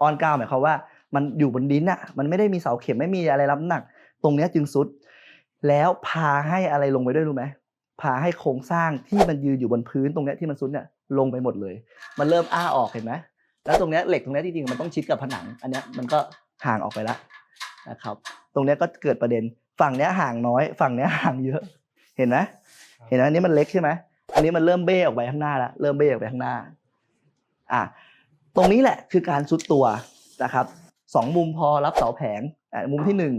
ออนกราวหมายความว่ามันอยู่บนดินอะมันไม่ได้มีเสาเข็มไม่มีอะไรรับน้ำหนัก ตรงเนี้ยจึงสุด แล้วพาให้อะไรลงไปด้วยรู้ไหมพาให้โครงสร้างที่มันยืนอยู่บนพื้นตรงเนี้ยที่มันสุดเนี่ยลงไปหมดเลย มันเริ่มอ้าออกเห็นไหมแล้วตรงเนี้ยเหล็กตรงเนี้ยจริงๆมันต้องชิดกับผนัง อันเนี้ยมันก็ห่างออกไปแล้วนะครับ ตรงเนี้ยก็เกิดประเด็น ฝั่งเนี้ยห่างน้อย ฝั่งเนี้ยห่างเยอะ เห็นไหมเห็นไหมอันนี้มันเล็กใช่ไหมอันนี้มันเริ่มเบ้ออกไปข้างหน้าแล้วเริ่มเบ้ออกไปข้างหน้า อะ ตรงนี้แหละคือการซุดตัวนะครับสองมุมพอรับเสาแผงมุมที่หนึ่ง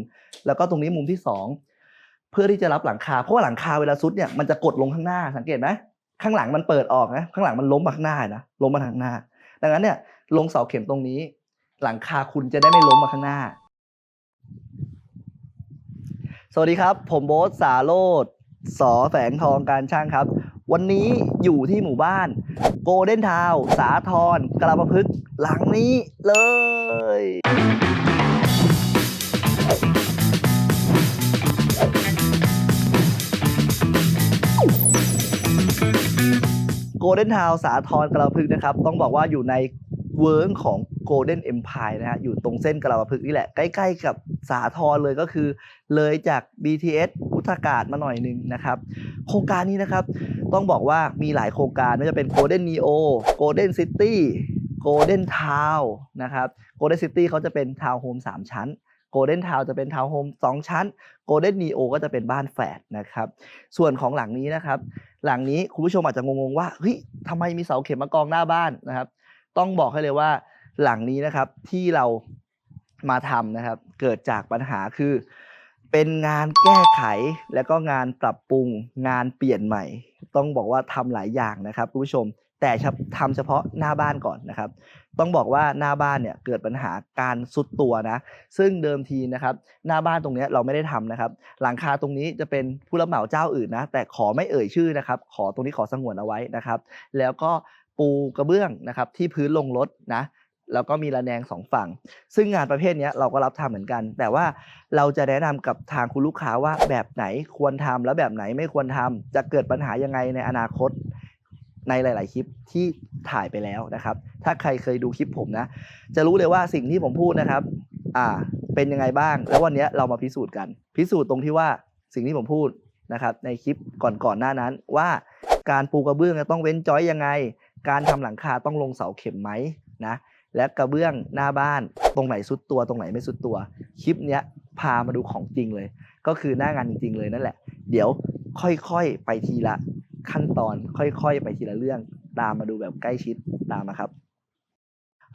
แล้วก็ตรงนี้มุมที่สองเพื่อที่จะรับหลังคา เพราะว่าหลังคาเวลาซุดเนี่ยมันจะกดลงข้างหน้าสังเกตไหมข้างหลังมันเปิดออกนะข้างหลังมันล้มมาข้างหน้านะล้มมาทางหน้า ดังนั้นเนี่ยลงเสาเข็มตรงนี้ หลังคาคุณจะได้ไม่ล้มมาข้างหน้า สวัสดีครับ ผมโบ๊ทสาโรดสอแฝงทองการช่างครับ วันนี้อยู่ที่หมู่บ้าน โกลเด้นทาว สาทรกระปะพฤกหลังนี้เลย โกลเด้นทาว สาทรกระปะพฤกนะครับ ต้องบอกว่าอยู่ในเวิร์งของ Golden Empire นะฮะอยู่ตรงเส้นกระประพฤกษ์นี่แหละ ใกล้ๆกับสาทรเลยก็คือ เลยจาก BTS พุทธากาศมาหน่อยหนึงนะครับ โครงการนี้นะครับ ต้องบอกว่ามีหลายโครงการไม่ว่าจะเป็น Golden Neo Golden City Golden Town นทาวนะครับ Golden City เขาจะเป็นทาวน์โฮม3ชั้น Golden Town จะเป็นทาวน์โฮม2ชั้น Golden Neo ก็จะเป็นบ้านแฝดนะครับ ส่วนของหลังนี้นะครับ หลังนี้คุณผู้ชมอาจจะงงๆว่าเฮ้ยทำไมมีเสาเข็มมากองหน้าบ้านนะครับ ต้องบอกให้เลยว่า หลังนี้นะครับที่เรามาทำนะครับ เกิดจากปัญหาคือ เป็นงานแก้ไขแล้วก็งานปรับปรุงงานเปลี่ยนใหม่ ต้องบอกว่าทำหลายอย่างนะครับคุณผู้ชม แต่ทำเฉพาะหน้าบ้านก่อนนะครับ ต้องบอกว่าหน้าบ้านเนี่ยเกิดปัญหาการซุดตัวนะ ซึ่งเดิมทีนะครับ หน้าบ้านตรงนี้เราไม่ได้ทำนะครับ หลังคาตรงนี้จะเป็นผู้รับเหมาเจ้าอื่นนะ แต่ขอไม่เอ่ยชื่อนะครับ ขอตรงนี้ขอสงวนเอาไว้นะครับ แล้วก็ปูกระเบื้องนะครับที่พื้นลงรถนะ แล้วก็มีระแนงสองฝั่ง ซึ่งงานประเภทนี้เราก็รับทำเหมือนกัน แต่ว่าเราจะแนะนำกับทางคุณลูกค้าว่าแบบไหนควรทำแล้วแบบไหนไม่ควรทำจะเกิดปัญหายังไงในอนาคตในหลาย ๆ คลิปที่ถ่ายไปแล้วนะครับ ถ้าใครเคยดูคลิปผมนะ จะรู้เลยว่าสิ่งที่ผมพูดนะครับ อ่า เป็นยังไงบ้าง แล้ววันนี้เรามาพิสูจน์กัน พิสูจน์ตรงที่ว่าสิ่งที่ผมพูดนะครับ ในคลิปก่อน ๆ หน้านั้น ว่าการปูกระเบื้องจะต้องเว้นจอยยังไง การทำหลังคาต้องลงเสาเข็มไหมนะ และกระเบื้องหน้าบ้าน ตรงไหนสุดตัวตรงไหนไม่สุดตัว คลิปเนี้ยพามาดูของจริงเลย ก็คือหน้างานจริง ๆ เลยนั่นแหละ เดี๋ยวค่อยๆไปทีละขั้นตอน ค่อยๆ ไปทีละเรื่อง ตามมาดูแบบใกล้ชิดตามนะครับ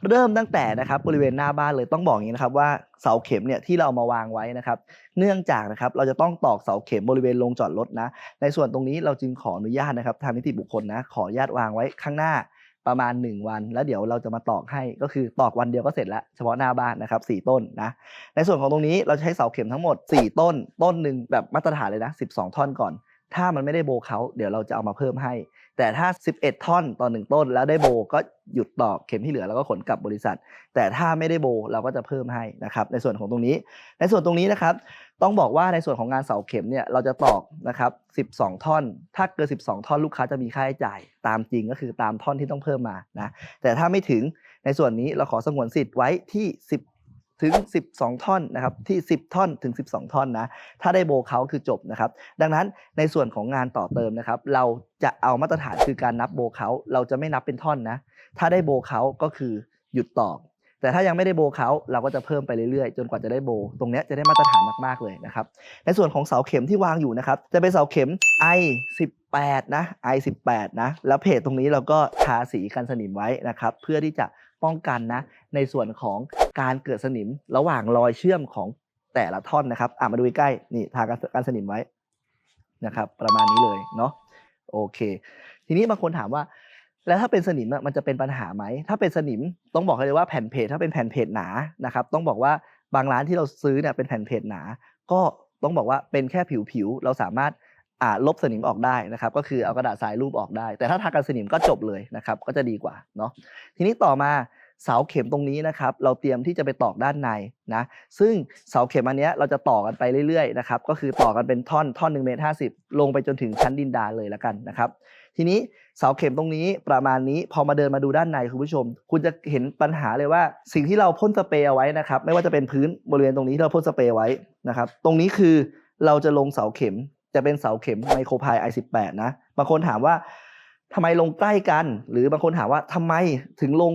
เริ่มตั้งแต่นะครับบริเวณหน้าบ้านเลยต้องบอกอย่างนี้นะครับว่าเสาเข็มเนี่ยที่เราเอามาวางไว้นะครับ เนื่องจากนะครับเราจะต้องตอกเสาเข็มบริเวณโรงจอดรถนะ ในส่วนตรงนี้เราจึงขออนุญาตนะครับ ทางนิติบุคคลนะขออนุญาตวางไว้ข้างหน้า ประมาณ 1 วัน แล้วเดี๋ยวเราจะมาตอกให้ก็คือตอกวันเดียวก็เสร็จแล้วเฉพาะหน้าบ้านนะครับ4ต้นนะในส่วนของตรงนี้เราใช้เสาเข็มทั้งหมด 4 ต้น ต้นหนึ่งแบบมาตรฐานเลยนะ 12 ท่อนก่อน ถ้ามันไม่ได้โบเขาเดี๋ยวเราจะเอามาเพิ่มให้ แต่ถ้า 11 ท่อนต่อหนึ่งต้น แล้วได้โบก็หยุดตอกเข็มที่เหลือแล้วก็ขนกลับบริษัท แต่ถ้าไม่ได้โบเราก็จะเพิ่มให้นะครับในส่วนของตรงนี้ ในส่วนตรงนี้นะครับ ต้องบอกว่าในส่วนของงานเสาเข็มเนี่ยเราจะตอกนะครับ 12 ท่อน ถ้าเกิน 12 ท่อนลูกค้าจะมีค่าใช้จ่าย ตามจริงก็คือตามท่อนที่ต้องเพิ่มมานะ แต่ถ้าไม่ถึงในส่วนนี้เราขอสงวนสิทธิ์ไว้ที่ 10 ถึง 12 ท่อนนะครับ ที่ 10 ท่อนถึง 12 ท่อนนะ ถ้าได้โบเขาคือจบนะครับ ดังนั้นในส่วนของงานต่อเติมนะครับ เราจะเอามาตรฐานคือการนับโบเขาเราจะไม่นับเป็นท่อนนะ ถ้าได้โบเขาก็คือหยุดตอก แต่ถ้ายังไม่ได้โบเขาเราก็จะเพิ่มไปเรื่อยๆ จนกว่าจะได้โบ ตรงนี้จะได้มาตรฐานมากๆเลยนะครับ ในส่วนของเสาเข็มที่วางอยู่นะครับ จะเป็นเสาเข็ม i 18 นะ i 18 นะ แล้วเพจตรงนี้เราก็ทาสีกันสนิมไว้นะครับ เพื่อที่จะป้องกันนะ ในส่วนของการเกิดสนิมระหว่างรอยเชื่อมของแต่ละท่อนนะครับอะมาดูใกล้นี่ทากันกันสนิมไว้นะครับ ประมาณนี้เลยเนาะโอเค ทีนี้บางคนถามว่า แล้วถ้าเป็นสนิมมันจะเป็นปัญหาไหม ถ้าเป็นสนิมต้องบอกเลยว่าแผ่นเพจถ้าเป็นแผ่นเพจหนานะครับ ต้องบอกว่าบางร้านที่เราซื้อเนี่ยเป็นแผ่นเพจหนา ก็ต้องบอกว่าเป็นแค่ผิวๆเราสามารถอ่าลบสนิมออกได้นะครับ ก็คือเอากระดาษทรายรูปออกได้ แต่ถ้าทากันสนิมก็จบเลยนะครับ ก็จะดีกว่าเนาะทีนี้ต่อมา เสาเข็มตรงนี้นะครับ เราเตรียมที่จะไปตอกด้านในนะ ซึ่งเสาเข็มอันนี้เราจะต่อกันไปเรื่อยๆนะครับ ก็คือต่อกันเป็นท่อนท่อนหนึ่งเมตรห้าสิบลงไปจนถึงชั้นดินดานเลยแล้วกันนะครับ ทีนี้เสาเข็มตรงนี้ประมาณนี้พอมาเดินมาดูด้านในคุณผู้ชม คุณจะเห็นปัญหาเลยว่า สิ่งที่เราพ่นสเปรย์เอาไว้นะครับ ไม่ว่าจะเป็นพื้นบริเวณตรงนี้ที่เราพ่นสเปรย์ไว้นะครับ ตรงนี้คือเราจะลงเสาเข็มจะเป็นเสาเข็มไมโครพาย i18 นะบางคนถามว่าทำไมลงใกล้กัน หรือบางคนถามว่าทำไมถึงลง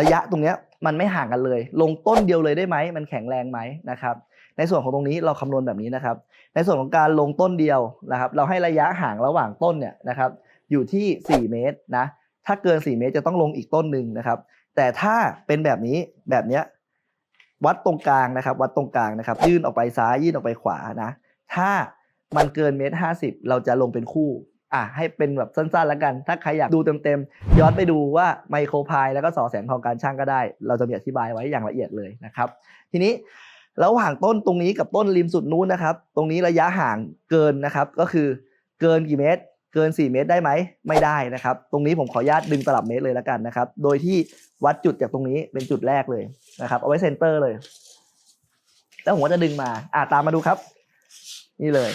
ระยะตรงเนี้ยมันไม่ห่างกันเลย ลงต้นเดียวเลยได้ไหมมันแข็งแรงไหมนะครับ ในส่วนของตรงนี้เราคำนวณแบบนี้นะครับ ในส่วนของการลงต้นเดียวนะครับ เราให้ระยะห่างระหว่างต้นเนี่ยนะครับอยู่ที่ 4 เมตรนะถ้าเกิน 4 เมตรจะต้องลงอีกต้นหนึ่งนะครับ แต่ถ้าเป็นแบบนี้แบบเนี้ยวัดตรงกลางนะครับ วัดตรงกลางนะครับ ยื่นออกไปซ้ายยื่นออกไปขวานะ ถ้ามันเกินเมตรห้าสิบเราจะลงเป็นคู่ อะให้เป็นแบบสั้นๆแล้วกัน ถ้าใครอยากดูเต็มๆ ย้อนไปดูว่าไมโครพายแล้วก็สอแสงทองการช่างก็ได้ เราจะมีอธิบายไว้อย่างละเอียดเลยนะครับ ทีนี้ระหว่างต้นตรงนี้กับต้นริมสุดนู้นนะครับ ตรงนี้ระยะห่างเกินนะครับ ก็คือเกินกี่เมตร เกิน 4 เมตรได้ไหม ไม่ได้นะครับ ตรงนี้ผมขออนุญาตดึงตลับเมตรเลยแล้วกันนะครับ โดยที่วัดจุดจากตรงนี้เป็นจุดแรกเลยนะครับ เอาไว้เซนเตอร์เลย แล้วผมก็จะดึงมา อ่าตามมาดูครับ นี่เลย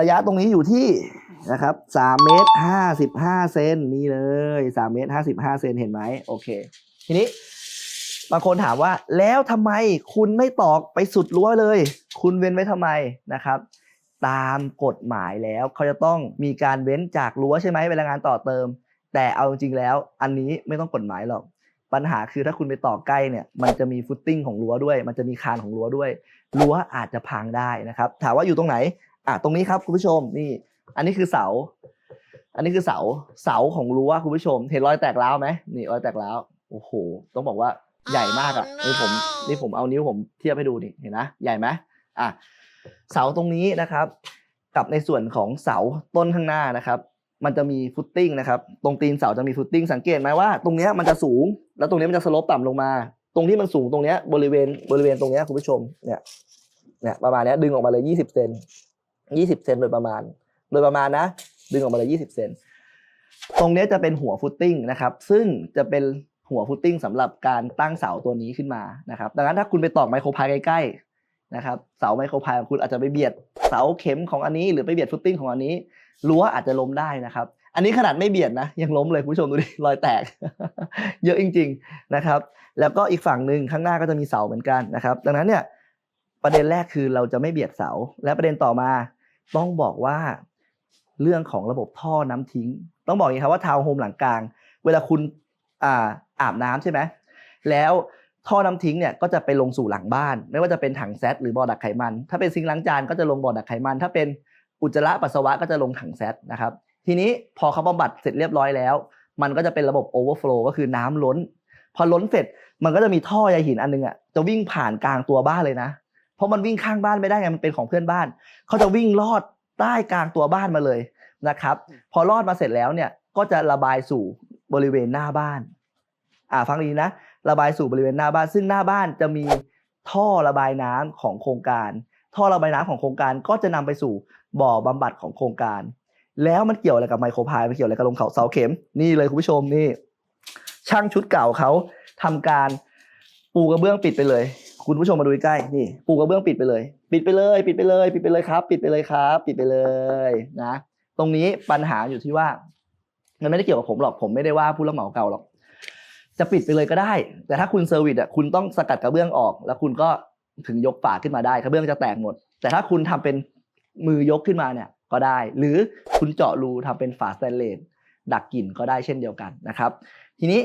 ระยะตรงนี้อยู่ที่นะครับสามเมตรห้าสิบห้าเซนนี่เลยสามเมตรห้าสิบห้าเซนเห็นไหมโอเค ทีนี้บางคนถามว่าแล้วทำไมคุณไม่ตอกไปสุดรั้วเลย คุณเว้นไว้ทำไมนะครับ ตามกฎหมายแล้วเขาจะต้องมีการเว้นจากรั้วใช่ไหมเวลางานต่อเติม แต่เอาจริงแล้ว อันนี้ไม่ต้องกฎหมายหรอกปัญหาคือถ้าคุณไปต่อใกล้เนี่ยมันจะมีฟุตติ้งของรั้วด้วย มันจะมีคานของรั้วด้วยรั้วอาจจะพังได้นะครับ ถามว่าอยู่ตรงไหน อะตรงนี้ครับคุณผู้ชมนี่ อันนี้คือเสา อันนี้คือเสาเสาของรั้วคุณผู้ชม เห็นรอยแตกร้าวไหมนี่รอยแตกร้าวโอ้โหต้องบอกว่าใหญ่มากอะนี่ผมนี่ผมเอานิ้วผมเทียบให้ดูนี่เห็นนะใหญ่ไหมอะเสาตรงนี้นะครับ กับในส่วนของเสาต้นข้างหน้านะครับ มันจะมีฟุตติ้งนะครับตรงตีนเสาจะมีฟุตติ้งสังเกตไหมว่า ตรงเนี้ยมันจะสูง แล้วตรงเนี้ยมันจะสโลปต่ำลงมา ตรงที่มันสูงตรงเนี้ยบริเวณบริเวณตรงเนี้ยคุณผู้ชมเนี่ยเนี่ยประมาณเนี้ยดึงออกมาเลยยี่สิบเซน ยี่สิบเซนโดยประมาณ โดยประมาณนะ ดึงออกมาเลยยี่สิบเซนตรงนี้จะเป็นหัวฟุตติ้งนะครับ ซึ่งจะเป็นหัวฟุตติ้งสำหรับการตั้งเสาตัวนี้ขึ้นมานะครับ ดังนั้นถ้าคุณไปตอกไมโครพายใกล้ๆนะครับ เสาไมโครพายของคุณอาจจะไปเบียดเสาเข็มของอันนี้ หรือไปเบียดฟุตติ้งของอันนี้รั้วอาจจะล้มได้นะครับ อันนี้ขนาดไม่เบียดนะ ยังล้มเลยคุณผู้ชมดูดิรอยแตก เยอะจริง ๆนะครับ แล้วก็อีกฝั่งหนึ่งข้างหน้าก็จะมีเสาเหมือนกันนะครับ ดังนั้นเนี่ยประเด็นแรกคือเราจะไม่เบียดเสา และประเด็นต่อมา ต้องบอกว่าเรื่องของระบบท่อน้ำทิ้ง ต้องบอกอย่างครับว่าทาวน์โฮมหลังกลาง เวลาคุณอาอาบน้ำใช่ไหมแล้วท่อน้ำทิ้งเนี่ยก็จะไปลงสู่หลังบ้าน ไม่ว่าจะเป็นถังแซดหรือบ่อดักไขมัน ถ้าเป็นซิงล้างจานก็จะลงบ่อดักไขมัน ถ้าเป็นอุจจาระปัสสาวะก็จะลงถังแซดนะครับ ทีนี้พอเขาบำบัดเสร็จเรียบร้อยแล้ว มันก็จะเป็นระบบโอเวอร์ฟลูก็คือน้ำล้น พอล้นเสร็จมันก็จะมีท่อใยหินอันนึงอะจะวิ่งผ่านกลางตัวบ้านเลยนะ เพราะมันวิ่งข้างบ้านไม่ได้ไงมันเป็นของเพื่อนบ้าน เขาจะวิ่งลอดใต้กลางตัวบ้านมาเลยนะครับ พอลอดมาเสร็จแล้วเนี่ยก็จะระบายสู่บริเวณหน้าบ้าน อ่าฟังดีนะ ระบายสู่บริเวณหน้าบ้าน ซึ่งหน้าบ้านจะมีท่อระบายน้ำของโครงการ ท่อระบายน้ำของโครงการก็จะนำไปสู่บ่อบำบัดของโครงการ แล้วมันเกี่ยวอะไรกับไมโครพายมันเกี่ยวอะไรกับลงเขาเสาเข็มนี่เลยคุณผู้ชมนี่ ช่างชุดเก่าเขาทำการ ปูกระเบื้องปิดไปเลย คุณผู้ชมมาดูใกล้นี่ ปูกระเบื้องปิดไปเลย ปิดไปเลย ปิดไปเลย ปิดไปเลยครับ ปิดไปเลยครับ ปิดไปเลยนะ ตรงนี้ปัญหาอยู่ที่ว่า มันไม่ได้เกี่ยวกับผมหรอกผมไม่ได้ว่าผู้รับเหมาเก่าหรอก จะปิดไปเลยก็ได้ แต่ถ้าคุณเซอร์วิสอะคุณต้องสกัดกระเบื้องออก แล้วคุณก็ถึงยกฝาขึ้นมาได้กระเบื้องจะแตกหมด แต่ถ้าคุณทำเป็นมือยกขึ้นมาเนี่ยก็ได้ หรือคุณเจาะรูทำเป็นฝาสแตนเลสดักกลิ่นก็ได้เช่นเดียวกันนะครับ ทีนี้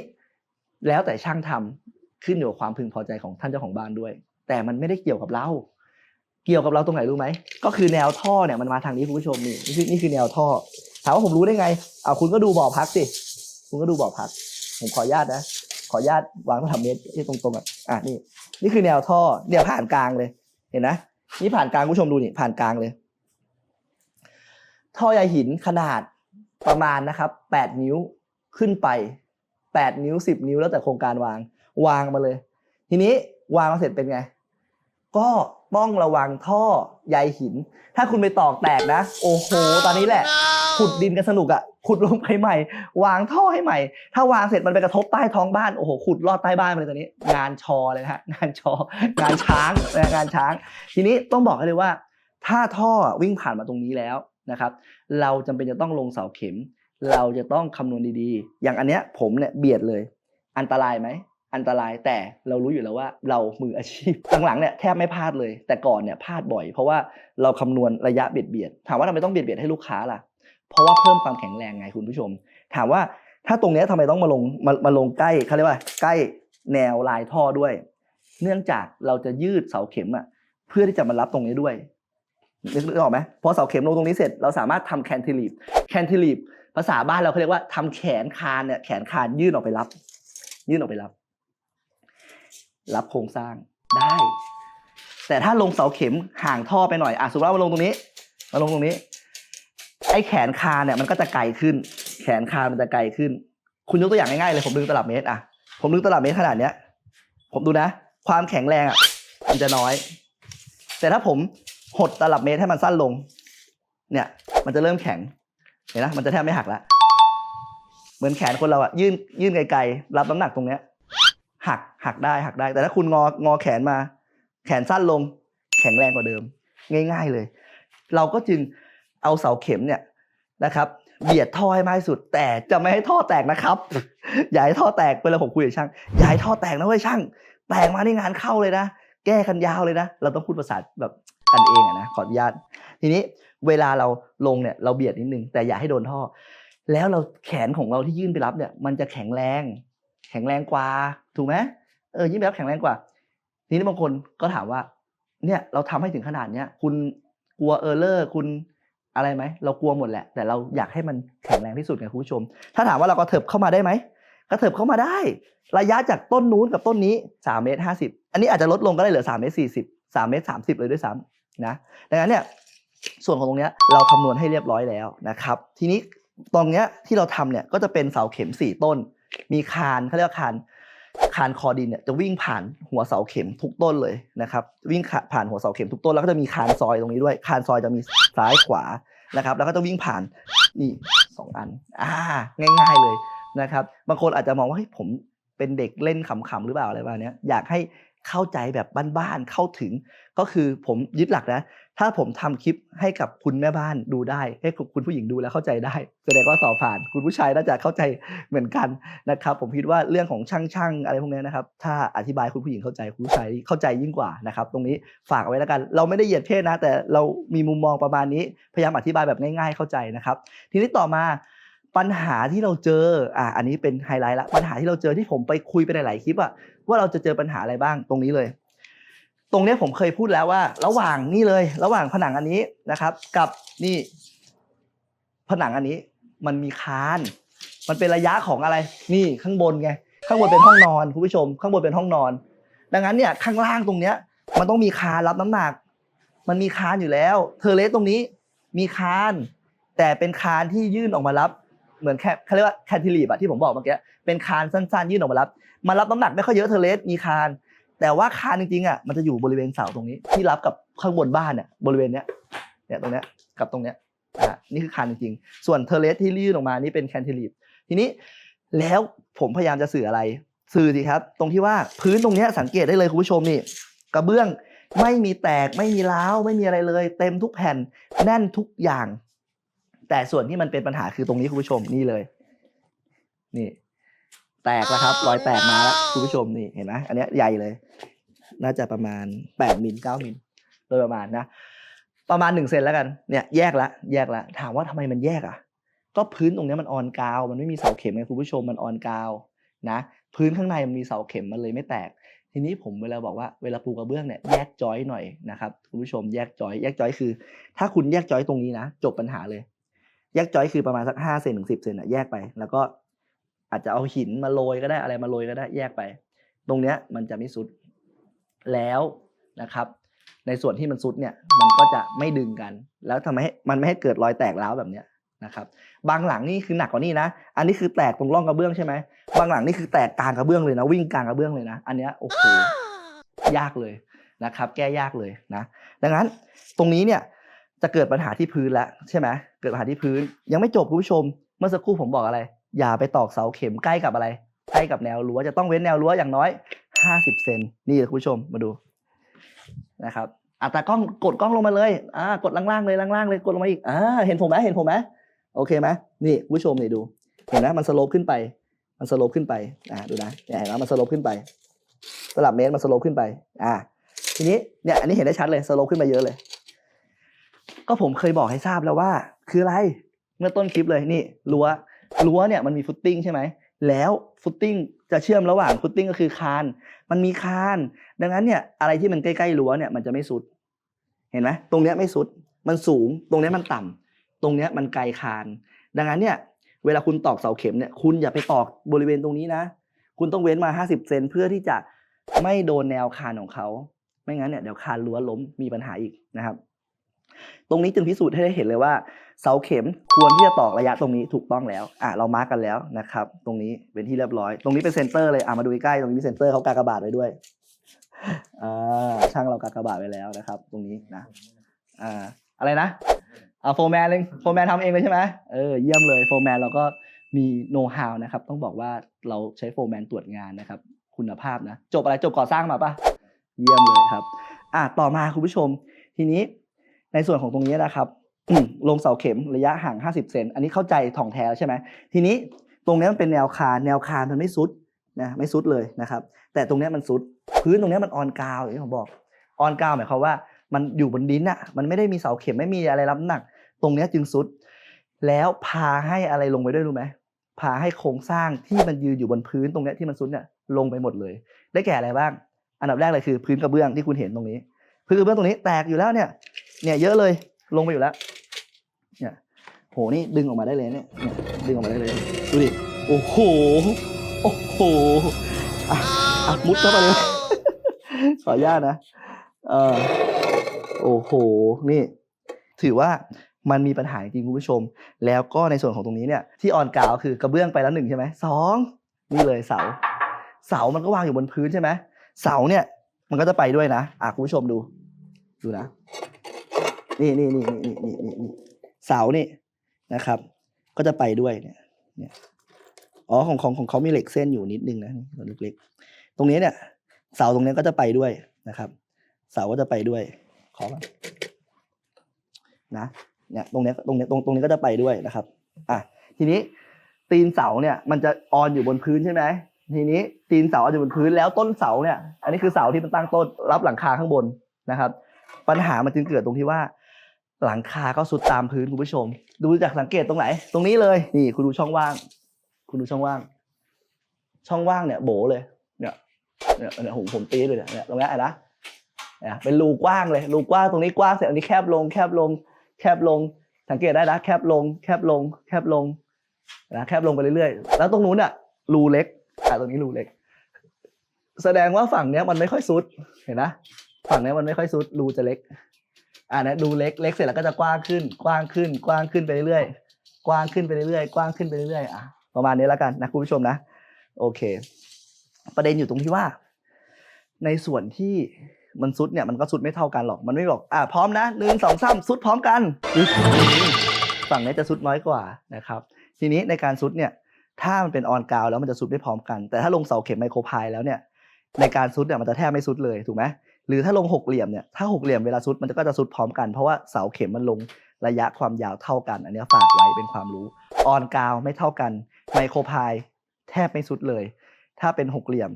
แล้วแต่ช่างทำ ขึ้นอยู่กับความพึงพอใจของท่านเจ้าของบ้านด้วย แต่มันไม่ได้เกี่ยวกับเรา เกี่ยวกับเราตรงไหนรู้ไหม ก็คือแนวท่อเนี่ยมันมาทางนี้คุณผู้ชมนี่นี่คือนี่คือแนวท่อ ถามว่าผมรู้ได้ไงเอาคุณก็ดูบ่อพักสิ คุณก็ดูบ่อพัก ผมขออนุญาตนะ ขออนุญาตวางตลับเมตรที่ตรงๆอะอะนี่ นี่คือแนวท่อเนี่ยผ่านกลางเลย เห็นนะ นี่ผ่านกลางคุณผู้ชมดูนี่ผ่านกลางเลย ท่อใยหินขนาดประมาณนะครับแปดนิ้วขึ้นไปแปดนิ้วสิบนิ้วแล้วแต่โครงการวาง วางมาเลย ทีนี้วางมาเสร็จเป็นไง ก็ต้องระวังท่อใยหิน ถ้าคุณไปตอกแตกนะ โอ้โห ตอนนี้แหละ ขุดดินกันสนุกอะขุดลงไปใหม่ วางท่อให้ใหม่ ถ้าวางเสร็จมันไปกระทบใต้ท้องบ้าน โอ้โห ขุดลอดใต้บ้านไปเลยตอนนี้ งานชอเลยนะฮะ งานชอ งานช้างนะงานช้าง ทีนี้ต้องบอกให้เลยว่า ถ้าท่อวิ่งผ่านมาตรงนี้แล้วนะครับ เราจำเป็นจะต้องลงเสาเข็ม เราจะต้องคำนวณดีๆ อย่างอันเนี้ยผมเนี่ยเบียดเลย อันตรายไหม อันตรายแต่เรารู้อยู่แล้วว่าเรามืออาชีพหลังๆเนี่ยแทบไม่พลาดเลย แต่ก่อนเนี่ยพลาดบ่อย เพราะว่าเราคำนวณระยะเบียดเบียดถามว่าทำไมต้องเบียดเบียดให้ลูกค้าล่ะ เพราะว่าเพิ่มความแข็งแรงไงคุณผู้ชม ถามว่าถ้าตรงเนี้ยทำไมต้องมาลงมามาลงใกล้เขาเรียกว่าใกล้แนวลายท่อด้วย เนื่องจากเราจะยืดเสาเข็มอะเพื่อที่จะมารับตรงนี้ด้วยนึกออกไหมพอเสาเข็มลงตรงนี้เสร็จเราสามารถทำแคนติลีฟแคนติลีฟภาษาบ้านเราเขาเรียกว่าทำแขนคานเนี่ยแขนคานยื่นออกไปรับ ยื่นออกไปรับ รับโครงสร้างได้ แต่ถ้าลงเสาเข็มห่างท่อไปหน่อยอะสมมติว่ามาลงตรงนี้มาลงตรงนี้ ไอ้แขนคานเนี่ยมันก็จะไกลขึ้น แขนคามันจะไกลขึ้น คุณยกตัวอย่างง่ายๆเลยผมดึงตลับเมตรอะผมดึงตลับเมตรขนาดเนี้ย ผมดูนะ ความแข็งแรงอะมันจะน้อย แต่ถ้าผมหดตลับเมตรให้มันสั้นลง เนี่ย มันจะเริ่มแข็งเห็นนะมันจะแทบไม่หักละเหมือนแขนคนเราอะยื่นยื่นไกลๆรับน้ำหนักตรงเนี้ย หักได้หักได้ แต่ถ้าคุณงองอแขนมา แขนสั้นลง แข็งแรงกว่าเดิม ง่าย ๆเลย เราก็จึงเอาเสาเข็มเนี่ยนะครับเบียดท่อให้มากที่สุด แต่จะไม่ให้ท่อแตกนะครับ อย่าให้ท่อแตกเวลาผมคุยกับช่างอย่าให้ท่อแตกนะเว้ยช่าง แตกมาในงานเข้าเลยนะ แก้กันยาวเลยนะ เราต้องพูดภาษาแบบกันเองอะนะขออนุญาตทีนี้เวลาเราลงเนี่ยเราเบียดนิดนึงแต่อย่าให้โดนท่อ แล้วเราแขนของเราที่ยื่นไปรับเนี่ย มันจะแข็งแรง แข็งแรงกว่าถูกไหม เออยื่นไปรับแข็งแรงกว่า ทีนี้บางคนก็ถามว่า เนี่ยเราทำให้ถึงขนาดเนี้ยคุณกลัวเออร์เลอร์คุณอะไรไหมเรากลัวหมดแหละ แต่เราอยากให้มันแข็งแรงที่สุดไงคุณผู้ชม ถ้าถามว่าเราก็เถิบเข้ามาได้ไหมก็เถิบเข้ามาได้ ระยะจากต้นนู้นกับต้นนี้3เมตร50 อันนี้อาจจะลดลงก็ได้เหลือ3เมตร40 3เมตร30 เลยด้วยซ้ำนะดังนั้นเนี่ยส่วนของตรงเนี้ยเราคำนวณให้เรียบร้อยแล้วนะครับ ทีนี้ตรงเนี้ยที่เราทำเนี่ยก็จะเป็นเสาเข็ม 4 ต้น มีคานเขาเรียกว่าคาน คานคอดินเนี่ยจะวิ่งผ่านหัวเสาเข็มทุกต้นเลยนะครับวิ่งผ่านหัวเสาเข็มทุกต้นแล้วก็จะมีคานซอยตรงนี้ด้วย คานซอยจะมีซ้ายขวานะครับแล้วก็จะวิ่งผ่านนี่สองอันอ่าง่ายๆเลยนะครับบางคนอาจจะมองว่าเฮ้ยผมเป็นเด็กเล่นขำๆหรือเปล่าอะไรประมาณนี้อยากให้ เข้าใจแบบบ้านๆเข้าถึง ก็คือผมยึดหลักนะ ถ้าผมทำคลิปให้กับคุณแม่บ้านดูได้ ให้คุณผู้หญิงดูแล้วเข้าใจได้ แสดงว่าสอบผ่าน คุณผู้ชายน่าจะเข้าใจเหมือนกันนะครับ ผมคิดว่าเรื่องของช่างๆอะไรพวกนี้นะครับ ถ้าอธิบายคุณผู้หญิงเข้าใจคุณผู้ชายเข้าใจยิ่งกว่านะครับ ตรงนี้ฝากเอาไว้แล้วกัน เราไม่ได้เหยียดเพศนะ แต่เรามีมุมมองประมาณนี้ พยายามอธิบายแบบง่าย ๆ เข้าใจนะครับ ทีนี้ต่อมาปัญหาที่เราเจอ อะ อันนี้เป็นไฮไลท์ละ ปัญหาที่เราเจอที่ผมไปคุยไปในหลายคลิปอะ ว่าเราจะเจอปัญหาอะไรบ้างตรงนี้เลย ตรงนี้ผมเคยพูดแล้วว่า ระหว่างนี่เลย ระหว่างผนังอันนี้นะครับ กับนี่ ผนังอันนี้มันมีคาน มันเป็นระยะของอะไร นี่ข้างบนไง ข้างบนเป็นห้องนอนคุณผู้ชม ข้างบนเป็นห้องนอน ดังนั้นเนี่ยข้างล่างตรงเนี้ย มันต้องมีคานรับน้ำหนัก มันมีคานอยู่แล้ว เทเลสตรงนี้มีคาน แต่เป็นคานที่ยื่นออกมารับ เหมือนแค่เขาเรียกว่าแคนติลีบอะที่ผมบอกเมื่อกี้เป็นคานสั้นๆ ยื่นออกมารับมารับน้ำหนักไม่ค่อยเยอะเทเลสมีคาน แต่ว่าคานจริงๆอะมันจะอยู่บริเวณเสาตรงนี้ ที่รับกับข้างบนบ้านเนี่ยบริเวณเนี้ยเนี่ยตรงเนี้ยกับตรงเนี้ยอะนี่คือคานจริงๆ ส่วนเทเลสที่ยื่นออกมานี่เป็นแคนติลีบทีนี้แล้วผมพยายามจะสื่ออะไร สื่อสิครับ ตรงที่ว่าพื้นตรงเนี้ยสังเกตได้เลยคุณผู้ชมนี่กระเบื้องไม่มีแตกไม่มีร้าวไม่มีอะไรเลย เต็มทุกแผ่นแน่นทุกอย่าง แต่ส่วนที่มันเป็นปัญหาคือตรงนี้คุณผู้ชมนี่เลย นี่ แตกแล้วครับรอยแตกมาแล้วคุณผู้ชมนี่เห็นไหมอันเนี้ยใหญ่เลย น่าจะประมาณแปดมิลเก้ามิลโดยประมาณนะประมาณหนึ่งเซนแล้วกันเนี่ยแยกละแยกละถามว่าทำไมมันแยกอะ ก็พื้นตรงเนี้ยมันออนกาว มันไม่มีเสาเข็มไงคุณผู้ชมมันออนกาวนะพื้นข้างในมันมีเสาเข็มมันเลยไม่แตก ทีนี้ผมเวลาบอกว่าเวลาปูกระเบื้องเนี่ยแยกจอยหน่อยนะครับคุณผู้ชมแยกจอย แยกจอยคือ ถ้าคุณแยกจอยตรงนี้นะ จบปัญหาเลย แยกจอยคือประมาณสักห้าเซนถึงสิบเซนอะแยกไป แล้วก็อาจจะเอาหินมาโรยก็ได้อะไรมาโรยก็ได้แยกไป ตรงเนี้ยมันจะไม่สุดแล้วนะครับ ในส่วนที่มันสุดเนี่ยมันก็จะไม่ดึงกัน แล้วทำให้มันไม่ให้เกิดรอยแตกร้าวแบบเนี้ยนะครับ บางหลังนี่คือหนักกว่านี้นะ อันนี้คือแตกตรงร่องกระเบื้องใช่ไหมบางหลังนี่คือแตกกลางกระเบื้องเลยนะวิ่งกลางกระเบื้องเลยนะ อันเนี้ยโอ้โหยากเลยนะครับ แก้ยากเลยนะ ดังนั้นตรงนี้เนี่ย จะเกิดปัญหาที่พื้นแล้วใช่ไหมเกิดปัญหาที่พื้น ยังไม่จบคุณผู้ชม เมื่อสักครู่ผมบอกอะไร อย่าไปตอกเสาเข็มใกล้กับอะไร ใกล้กับแนวรั้วจะต้องเว้นแนวรั้วอย่างน้อย 50 เซนนี่คุณผู้ชมมาดูนะครับอะตากล้องกดกล้องลงมาเลยอ่ากดล่างๆเลยล่างๆเลยกดลงมาอีกอ่าเห็นผมไหมเห็นผมไหมโอเคไหมนี่คุณผู้ชมนี่ดู เห็นไหมมันสโลปขึ้นไป มันสโลปขึ้นไปอ่าดูนะเนี่ยเห็นไหมมันสโลปขึ้นไปสลับเมตรมันสโลปขึ้นไปอ่าทีนี้เนี่ยอันนี้เห็นได้ชัดเลยสโลปขึ้นไปเยอะเลย ก็ผมเคยบอกให้ทราบแล้วว่า คืออะไรเมื่อต้นคลิปเลยนี่รั้วรั้วเนี่ยมันมีฟุตติ้งใช่ไหมแล้วฟุตติ้งจะเชื่อมระหว่างฟุตติ้งก็คือคาน มันมีคาน ดังนั้นเนี่ยอะไรที่มันใกล้ๆรั้วเนี่ยมันจะไม่สุด เห็นไหมตรงเนี้ยไม่สุด มันสูง ตรงเนี้ยมันต่ำตรงเนี้ยมันไกลคาน ดังนั้นเนี่ยเวลาคุณตอกเสาเข็มเนี่ยคุณอย่าไปตอกบริเวณตรงนี้นะ คุณต้องเว้นมา 50 เซนเพื่อที่จะไม่โดนแนวคานของเขา ไม่งั้นเนี่ยเดี๋ยวคานรั้วล้มมีปัญหาอีกนะครับ ตรงนี้จึงพิสูจน์ให้ได้เห็นเลยว่า เสาเข็มควรที่จะตอกระยะตรงนี้ถูกต้องแล้วอะเรามาร์กกันแล้วนะครับตรงนี้เป็นที่เรียบร้อย ตรงนี้เป็นเซนเตอร์เลยอะมาดูใกล้ๆตรงนี้มีเซนเตอร์เขากากบาทไว้ด้วยอ่าช่างเรากากบาทไว้แล้วนะครับ ตรงนี้นะอ่าอะไรนะอ่าโฟร์แมนเลยโฟร์แมนทำเองเลยใช่ไหมเออเยี่ยมเลยโฟร์แมนเราก็มีโน้ตฮาวนะครับต้องบอกว่าเราใช้โฟร์แมนตรวจงานนะครับ คุณภาพนะ จบอะไรจบก่อสร้างมาปะเยี่ยมเลยครับ อะต่อมาคุณผู้ชม ทีนี้ ในส่วนของตรงนี้นะครับลงเสาเข็มระยะห่าง 50 เซนอันนี้เข้าใจถ่องแท้แล้วใช่ไหมทีนี้ตรงนี้มันเป็นแนวคานแนวคานมันไม่สุดนะไม่สุดเลยนะครับ แต่ตรงนี้มันสุด พื้นตรงนี้มันออนกาวอย่างที่ผมบอกออนกาวหมายความว่ามันอยู่บนดินอะมันไม่ได้มีเสาเข็มไม่มีอะไรรับน้ำหนัก ตรงนี้จึงสุด แล้วพาให้อะไรลงไปด้วยรู้ไหมพาให้โครงสร้างที่มันยืนอยู่บนพื้นตรงนี้ที่มันสุดเนี่ยลงไปหมดเลย ได้แก่อะไรบ้าง อันดับแรกเลยคือ พื้นกระเบื้องที่คุณเห็นตรงนี้ พื้นกระเบื้องตรงนี้แตกอยู่แล้วเนี่ย เนี่ยเยอะเลยลงไปอยู่แล้ว เนี่ยโหนี่ดึงออกมาได้เลยเนี่ยเนี่ยดึงออกมาได้เลยดูดิโอ้โหโอ้โหอะอะมุดเข้าไปเลยขออนุญาตนะเออโอ้โหนี่ ถือว่ามันมีปัญหาจริงคุณผู้ชม แล้วก็ในส่วนของตรงนี้เนี่ยที่ออนกราวคือกระเบื้องไปแล้วหนึ่งใช่ไหมสองนี่เลยเสา เสามันก็วางอยู่บนพื้นใช่ไหมเสาเนี่ย มันก็จะไปด้วยนะอะคุณผู้ชมดู ดูนะ นี่นี่นี่นี่นี่นี่นี่เสานี่นะครับ ก็จะไปด้วยเนี่ยเนี่ยอ๋อของของของเขามีเหล็กเส้นอยู่นิดนึงนะตัวเล็กๆตรงนี้เนี่ย เสาตรงนี้ก็จะไปด้วยนะครับ เสาก็จะไปด้วยขอก่อนะเนี่ยตรงนี้ตรงนี้ตรงตรงนี้ก็จะไปด้วยนะครับอะทีนี้ตีนเสาเนี่ย มันจะออนอยู่บนพื้นใช่ไหมทีนี้ตีนเสาออนอยู่บนพื้นแล้วต้นเสาเนี่ย อันนี้คือเสาที่มันตั้งต้นรับหลังคาข้างบนนะครับ ปัญหามันจึงเกิดตรงที่ว่า หลังคาก็สุดตามพื้นคุณผู้ชม ดูจากสังเกตตรงไหน ตรงนี้เลย นี่คุณดูช่องว่าง คุณดูช่องว่าง ช่องว่างเนี่ยโบเลย เนี่ยเนี่ยเนี่ยผมผมตีเลยเนี่ยเนี่ยตรงนี้ไอ้นะเนี่ยเป็นรูกว้างเลยรูกว้างตรงนี้กว้างเสร็จอันนี้แคบลง แคบลง แคบลง สังเกตได้นะแคบลง แคบลง แคบลงนะแคบลงไปเรื่อยๆ แล้วตรงนู้นอะรูเล็กอะตรงนี้รูเล็ก แสดงว่าฝั่งเนี้ยมันไม่ค่อยซุดเห็นนะฝั่งเนี้ยมันไม่ค่อยซุดรูจะเล็ก อ่านะดูเล็กเล็กเสร็จแล้วก็จะกว้างขึ้น กว้างขึ้น กว้างขึ้นไปเรื่อยๆกว้างขึ้นไปเรื่อยๆกว้างขึ้นไปเรื่อยๆอะประมาณนี้แล้วกันนะคุณผู้ชมนะ โอเค ประเด็นอยู่ตรงที่ว่า ในส่วนที่มันซุดเนี่ยมันก็ซุดไม่เท่ากันหรอกมันไม่บอกอ่าพร้อมนะหนึ่งสองสามซุดพร้อมกันฝั่งนี้จะซุดน้อยกว่านะครับ ทีนี้ในการซุดเนี่ย ถ้ามันเป็นออนกราวแล้วมันจะซุดไม่พร้อมกัน แต่ถ้าลงเสาเข็มไมโครพายแล้วเนี่ยในการซุดเนี่ยมันจะแทบไม่ซุดเลยถูกไหม หรือถ้าลงหกเหลี่ยมเนี่ยถ้าหกเหลี่ยมเวลาซุดมันก็จะซุดพร้อมกันเพราะว่าเสาเข็มมันลงระยะความยาวเท่ากัน อันนี้ฝากไว้เป็นความรู้ออนกาวไม่เท่ากันไมโครพายแทบไม่ซุดเลย ถ้าเป็นหกเหลี่ยม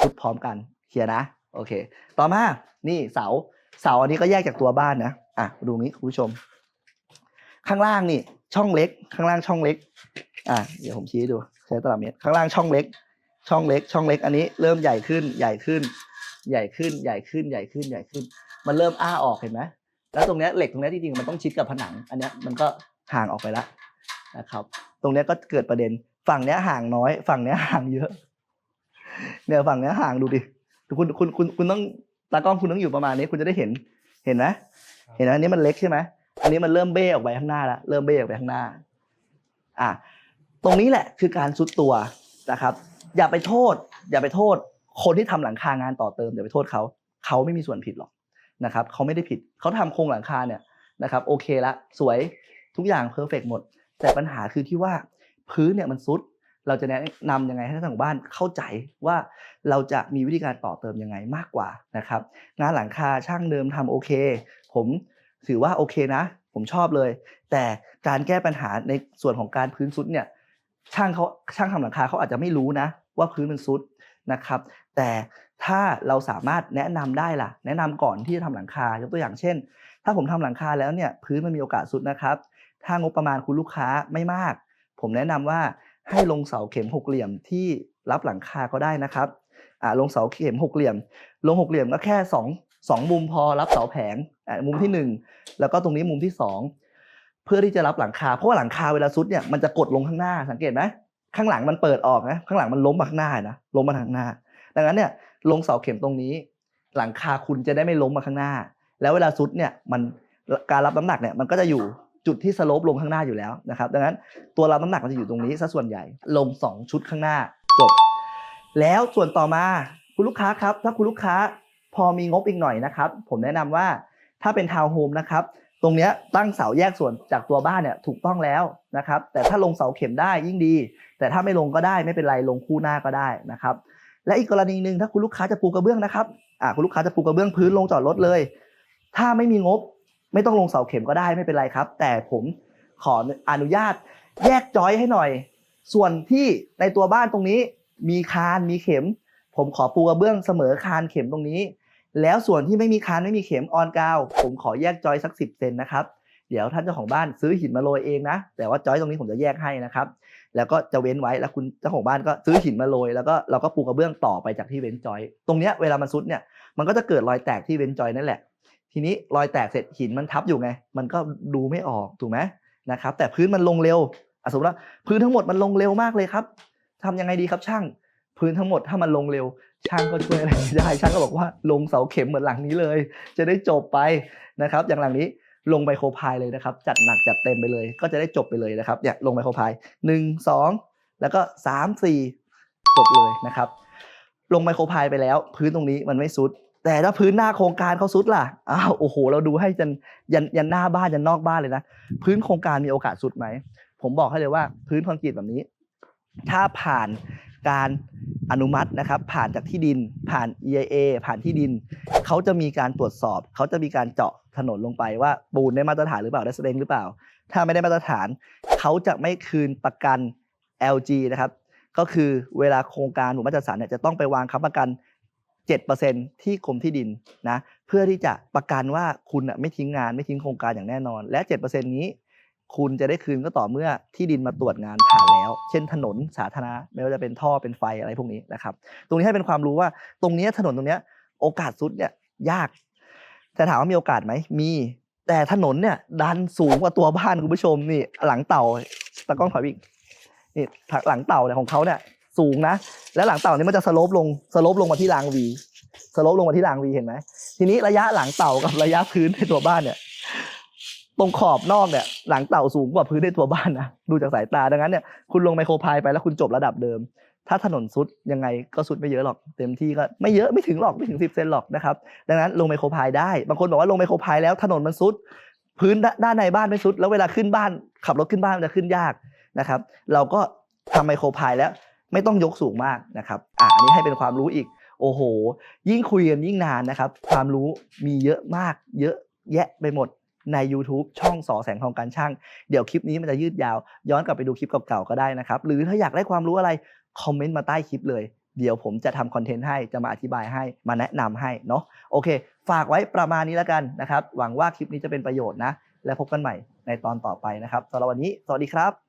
ซุดพร้อมกันเคลียร์นะโอเค ต่อมานี่เสาเสาอันนี้ก็แยกจากตัวบ้านนะอะดูนี้คุณผู้ชม ข้างล่างนี่ช่องเล็ก ข้างล่างช่องเล็กอะเดี๋ยวผมชี้ดูใช้ตลับเมตรข้างล่างช่องเล็ก ช่องเล็ก ช่องเล็ก อันนี้เริ่มใหญ่ขึ้นใหญ่ขึ้น ใหญ่ขึ้นใหญ่ขึ้นใหญ่ขึ้นใหญ่ขึ้น มันเริ่มอ้าออกเห็นไหมแล้วตรงเนี้ยเหล็กตรงเนี้ยจริงๆมันต้องชิดกับผนัง อันเนี้ยมันก็ห่างออกไปแล้วนะครับ ตรงเนี้ยก็เกิดประเด็น ฝั่งเนี้ยห่างน้อย ฝั่งเนี้ยห่างเยอะ เนี่ยฝั่งเนี้ยห่างดูดิคุณคุณคุณคุณต้องตากล้องคุณต้องอยู่ประมาณนี้ คุณจะได้เห็นเห็นไหมเห็นไหมอันนี้มันเล็กใช่ไหมอันนี้มันเริ่มเบ้ออกไปข้างหน้าแล้วเริ่มเบ้ออกไปข้างหน้า อะตรงนี้แหละคือการซุดตัวนะครับ อย่าไปโทษ อย่าไปโทษ คนที่ทำหลังคางานต่อเติมอย่าไปโทษเขาเขาไม่มีส่วนผิดหรอกนะครับเขาไม่ได้ผิดเขาทำโครงหลังคาเนี่ยนะครับโอเคละสวยทุกอย่างเพอร์เฟกหมด แต่ปัญหาคือที่ว่าพื้นเนี่ยมันซุด เราจะแนะนำยังไงให้ทางบ้านเข้าใจว่าเราจะมีวิธีการต่อเติมยังไงมากกว่านะครับงานหลังคาช่างเดิมทำโอเค ผมถือว่าโอเคนะ ผมชอบเลย แต่การแก้ปัญหาในส่วนของการพื้นซุดเนี่ยช่างเขาช่างทำหลังคาเขาอาจจะไม่รู้นะ ว่าพื้นมันซุดนะครับ แต่ถ้าเราสามารถแนะนำได้ล่ะ แนะนำก่อนที่จะทำหลังคายกตัวอย่างเช่น ถ้าผมทำหลังคาแล้วเนี่ยพื้นมันมีโอกาสซุดนะครับ ถ้างบประมาณคุณลูกค้าไม่มาก ผมแนะนำว่าให้ลงเสาเข็มหกเหลี่ยมที่รับหลังคาก็ได้นะครับอ่าลงเสาเข็มหกเหลี่ยม ลงหกเหลี่ยมก็แค่สองสองมุมพอรับเสาแผงอ่ามุมที่หนึ่งแล้วก็ตรงนี้มุมที่สองเพื่อที่จะรับหลังคาเพราะว่าหลังคาเวลาซุดเนี่ยมันจะกดลงข้างหน้าสังเกตไหมข้างหลังมันเปิดออกนะข้างหลังมันล้มมาข้างหน้านะล้มมาทางหน้า ดังนั้นเนี่ยลงเสาเข็มตรงนี้ หลังคาคุณจะได้ไม่ล้มมาข้างหน้า แล้วเวลาซุดเนี่ยมันการรับน้ำหนักเนี่ยมันก็จะอยู่จุดที่สโลปลงข้างหน้าอยู่แล้วนะครับดังนั้นตัวรับน้ำหนักมันจะอยู่ตรงนี้ซะส่วนใหญ่ลงสองชุดข้างหน้าจบ แล้วส่วนต่อมาคุณลูกค้าครับถ้าคุณลูกค้าพอมีงบอีกหน่อยนะครับ ผมแนะนำว่าถ้าเป็นทาวน์โฮมนะครับตรงเนี้ยตั้งเสาแยกส่วนจากตัวบ้านเนี่ยถูกต้องแล้วนะครับ แต่ถ้าลงเสาเข็มได้ยิ่งดี แต่ถ้าไม่ลงก็ได้ไม่เป็นไรลงคู่หน้าก็ได้นะครับ และอีกกรณีหนึ่งถ้าคุณลูกค้าจะปูกระเบื้องนะครับอ่าคุณลูกค้าจะปูกระเบื้องพื้นลงจอดรถเลย ถ้าไม่มีงบไม่ต้องลงเสาเข็มก็ได้ไม่เป็นไรครับ แต่ผมขออนุญาตแยกจอยให้หน่อย ส่วนที่ในตัวบ้านตรงนี้มีคานมีเข็ม ผมขอปูกระเบื้องเสมอคานเข็มตรงนี้ แล้วส่วนที่ไม่มีคานไม่มีเข็มออนกาวผมขอแยกจอยสักสิบเซนนะครับเดี๋ยวท่านเจ้าของบ้านซื้อหินมาโรยเองนะ แต่ว่าจอยตรงนี้ผมจะแยกให้นะครับ แล้วก็จะเว้นไว้แล้วคุณเจ้าของบ้านก็ซื้อหินมาโรยแล้วก็เราก็ปูกระเบื้องต่อไปจากที่เว้นจอย ตรงเนี้ยเวลามันซุดเนี่ยมันก็จะเกิดรอยแตกที่เว้นจอยนั่นแหละ ทีนี้รอยแตกเสร็จหินมันทับอยู่ไง มันก็ดูไม่ออกถูกไหมนะครับ แต่พื้นมันลงเร็วสมมติว่าพื้นทั้งหมดมันลงเร็วมากเลยครับทำยังไงดีครับช่าง พื้นทั้งหมดถ้ามันลงเร็ว ช่างก็ช่วยอะไรไม่ได้ช่างก็บอกว่าลงเสาเข็มเหมือนหลังนี้เลย จะได้จบไปนะครับ อย่างหลังนี้ ลงไมโครพายเลยนะครับ จัดหนักจัดเต็มไปเลย ก็จะได้จบไปเลยนะครับเนี่ยลงไมโครพายหนึ่งสองแล้วก็สามสี่จบเลยนะครับ ลงไมโครพายไปแล้ว พื้นตรงนี้มันไม่ซุด แต่ถ้าพื้นหน้าโครงการเขาซุดล่ะอ้าวโอ้โห เราดูให้ยันยันยันหน้าบ้านยันนอกบ้านเลยนะพื้นโครงการมีโอกาสซุดไหมผมบอกให้เลยว่า พื้นคอนกรีตแบบนี้ ถ้าผ่านการอนุมัตินะครับ ผ่านจากที่ดินผ่าน EIA ผ่านที่ดิน เขาจะมีการตรวจสอบ เขาจะมีการเจาะ ถนนลงไปว่าปูนได้มาตรฐานหรือเปล่าได้แสดงหรือเปล่า ถ้าไม่ได้มาตรฐานเขาจะไม่คืนประกัน LG นะครับ ก็คือเวลาโครงการหมู่บ้านจัดสรรเนี่ยจะต้องไปวางค้ำประกัน 7%ที่กรมที่ดินนะเพื่อที่จะประกันว่าคุณน่ะไม่ทิ้งงานไม่ทิ้งโครงการอย่างแน่นอน และ 7%นี้คุณจะได้คืนก็ต่อเมื่อที่ดินมาตรวจงานผ่านแล้ว เช่นถนนสาธารณะไม่ว่าจะเป็นท่อเป็นไฟอะไรพวกนี้นะครับ ตรงนี้ให้เป็นความรู้ว่าตรงนี้ถนนตรงเนี้ยโอกาสสุดเนี่ยยาก แต่ถามว่ามีโอกาสไหมมี แต่ถนนเนี่ย ดันสูงกว่าตัวบ้านคุณผู้ชมนี่ หลังเต่าตะกล้องถอยอีกนี่หลังเต่าเนี่ยของเขาเนี่ย สูงนะ แล้วหลังเต่านี่มันจะสโลปลงสโลปลงมาที่รางวีสโลปลงมาที่รางวีเห็นไหมทีนี้ระยะหลังเต่ากับระยะพื้นในตัวบ้านเนี่ยตรงขอบนอกเนี่ยหลังเต่าสูงกว่าพื้นในตัวบ้านนะดูจากสายตาดังนั้นเนี่ยคุณลงไมโครพายไปแล้วคุณจบระดับเดิม ถ้าถนนซุดยังไงก็ซุดไม่เยอะหรอก เต็มที่ก็ไม่เยอะไม่ถึงหรอกไม่ถึงสิบเซนหรอกนะครับ ดังนั้นลงไมโครพายได้ บางคนบอกว่าลงไมโครพายแล้วถนนมันซุด พื้นด้านในบ้านไม่ซุด แล้วเวลาขึ้นบ้าน ขับรถขึ้นบ้านมันจะขึ้นยากนะครับ เราก็ทำไมโครพายแล้วไม่ต้องยกสูงมากนะครับอะอันนี้ให้เป็นความรู้อีก โอ้โห ยิ่งคุยกันยิ่งนานนะครับ ความรู้มีเยอะมาก เยอะแยะไปหมดใน YouTube ช่องสอแสงทองการช่าง เดี๋ยวคลิปนี้มันจะยืดยาว ย้อนกลับไปดูคลิปเก่าๆก็ได้นะครับ หรือถ้าอยากได้ความรู้อะไร คอมเมนต์มาใต้คลิปเลย เดี๋ยวผมจะทำคอนเทนต์ให้จะมาอธิบายให้มาแนะนำให้เนาะโอเค ฝากไว้ประมาณนี้แล้วกันนะครับ หวังว่าคลิปนี้จะเป็นประโยชน์นะ และพบกันใหม่ในตอนต่อไปนะครับสำหรับวันนี้ สวัสดีครับ